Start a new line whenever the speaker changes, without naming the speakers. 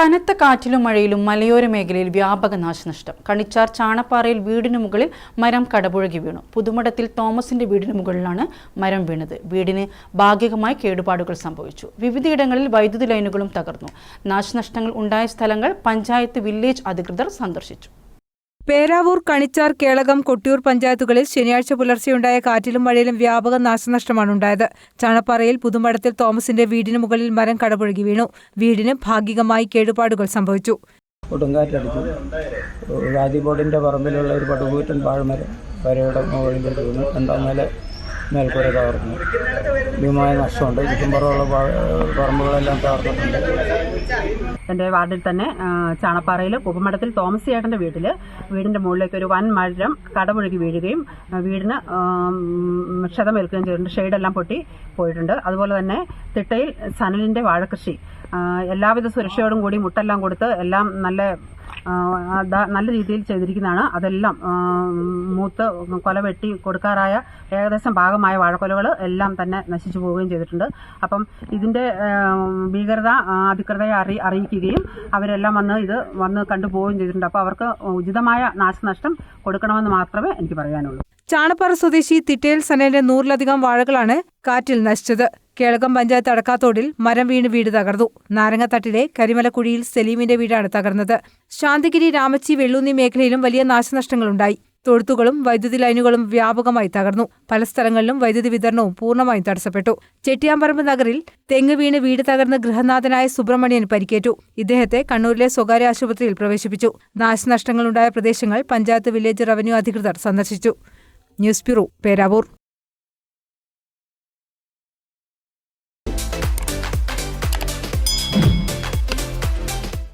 കനത്ത കാറ്റിലും മഴയിലും മലയോര മേഖലയിൽ വ്യാപക നാശനഷ്ടം. കണിച്ചാർ ചാണപ്പാറയിൽ വീടിന് മുകളിൽ മരം കടപുഴകി വീണു. പുതുമടത്തിൽ തോമസിന്റെ വീടിന് മുകളിലാണ് മരം വീണത്. വീടിന് ഭാഗികമായി കേടുപാടുകൾ സംഭവിച്ചു. വിവിധയിടങ്ങളിൽ വൈദ്യുതി ലൈനുകളും തകർന്നു. നാശനഷ്ടങ്ങൾ ഉണ്ടായ സ്ഥലങ്ങൾ പഞ്ചായത്ത് വില്ലേജ് അധികൃതർ സന്ദർശിച്ചു.
പേരാവൂർ കണിച്ചാർ കേളകം കൊട്ടിയൂർ പഞ്ചായത്തുകളിൽ ശനിയാഴ്ച പുലർച്ചെയുണ്ടായ കാറ്റിലും മഴയിലും വ്യാപക നാശനഷ്ടമാണ് ഉണ്ടായത്. ചാണപ്പാറയിൽ പുതുമടത്തിൽ തോമസിന്റെ വീടിന് മുകളിൽ മരം കടപുഴകി വീണു. വീടിന് ഭാഗികമായി കേടുപാടുകൾ സംഭവിച്ചു.
കൊടുങ്കാറ്റടിച്ചു. റാജി ബോർഡിന്റെ പറമ്പിലുള്ള ഒരു പടുകൂറ്റൻ വാഴമരം വരയുടെ മുകളിലേക്ക് വീണു. രണ്ടാം നില മേൽക്കൂര തകർന്നു. ഭീമമായ നഷ്ടമുണ്ട്. ചുറ്റുംപുറമുള്ള പറമ്പുകളെല്ലാം തകർന്നിട്ടുണ്ട്.
എന്റെ വാർഡിൽ തന്നെ ചാണപ്പാറയിൽ കുപ്പമഠത്തിൽ തോമസ് ചേട്ടന്റെ വീട്ടിൽ വീടിന്റെ മുകളിലേക്ക് ഒരു വൻ മരം കടമൊഴുകി വീഴുകയും വീടിന് ക്ഷതമേൽക്കുകയും ചെയ്തിട്ടുണ്ട്. ഷെയ്ഡെല്ലാം പൊട്ടി പോയിട്ടുണ്ട്. അതുപോലെ തന്നെ തിട്ടയിൽ സനലിന്റെ വാഴകൃഷി എല്ലാവിധ സുരക്ഷയോടും കൂടി മുട്ടെല്ലാം കൊടുത്ത് എല്ലാം നല്ല നല്ല രീതിയിൽ ചെയ്തിരിക്കുന്നതാണ്. അതെല്ലാം മൂത്ത് കൊല വെട്ടി കൊടുക്കാറായ ഏകദേശം ഭാഗമായ വാഴക്കൊലകൾ എല്ലാം തന്നെ നശിച്ചു പോവുകയും ചെയ്തിട്ടുണ്ട്. അപ്പം ഇതിന്റെ ആ, ഭീകരത അധികൃതരെ അറി അറിയിക്കുകയും അവരെല്ലാം വന്ന് ഇത് വന്ന് കണ്ടുപോവുകയും ചെയ്തിട്ടുണ്ട്. അപ്പോൾ അവർക്ക് ഉചിതമായ നാശനഷ്ടം കൊടുക്കണമെന്ന് മാത്രമേ എനിക്ക് പറയാനുള്ളൂ.
ചാണപ്പാറ സ്വദേശി തിട്ടേൽ സനലിന്റെ നൂറിലധികം വാഴകളാണ് കാറ്റിൽ നശിച്ചത്. കേളകം പഞ്ചായത്ത് അടക്കാത്തോടിൽ മരം വീണ് വീട് തകർന്നു. നാരങ്ങത്തട്ടിലെ കരിമലക്കുഴിയിൽ സലീമിന്റെ വീടാണ് തകർന്നത്. ശാന്തിഗിരി രാമച്ചി വെള്ളൂന്നി മേഖലയിലും വലിയ നാശനഷ്ടങ്ങളുണ്ടായി. തൊഴുത്തുകളും വൈദ്യുതി ലൈനുകളും വ്യാപകമായി തകർന്നു. പല സ്ഥലങ്ങളിലും വൈദ്യുതി വിതരണവും പൂർണമായും തടസ്സപ്പെട്ടു. ചെട്ടിയാമ്പറമ്പ് നഗറിൽ തെങ്ങ് വീണ് വീട് തകർന്ന ഗൃഹനാഥനായ സുബ്രഹ്മണ്യൻ പരിക്കേറ്റു. ഇദ്ദേഹത്തെ കണ്ണൂരിലെ സ്വകാര്യ ആശുപത്രിയിൽ പ്രവേശിപ്പിച്ചു. നാശനഷ്ടങ്ങളുണ്ടായ പ്രദേശങ്ങൾ പഞ്ചായത്ത് വില്ലേജ് റവന്യൂ അധികൃതർ സന്ദർശിച്ചു. News bureau Peravoor.